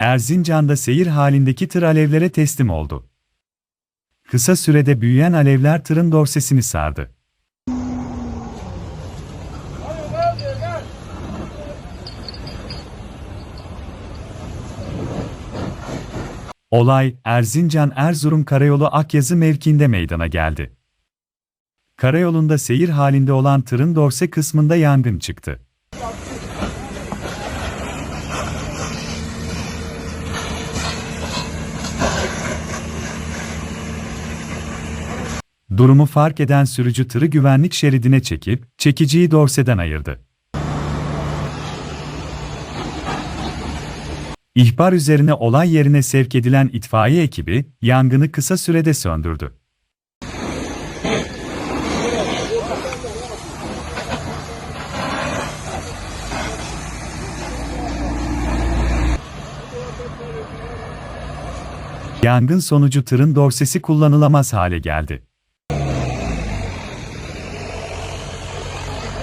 Erzincan'da seyir halindeki tır alevlere teslim oldu. Kısa sürede büyüyen alevler tırın dorsesini sardı. Olay, Erzincan-Erzurum Karayolu Akyazı mevkiinde meydana geldi. Karayolunda seyir halinde olan tırın dorse kısmında yangın çıktı. Durumu fark eden sürücü tırı güvenlik şeridine çekip, çekiciyi dorseden ayırdı. İhbar üzerine olay yerine sevk edilen itfaiye ekibi, yangını kısa sürede söndürdü. Yangın sonucu tırın dorsesi kullanılamaz hale geldi.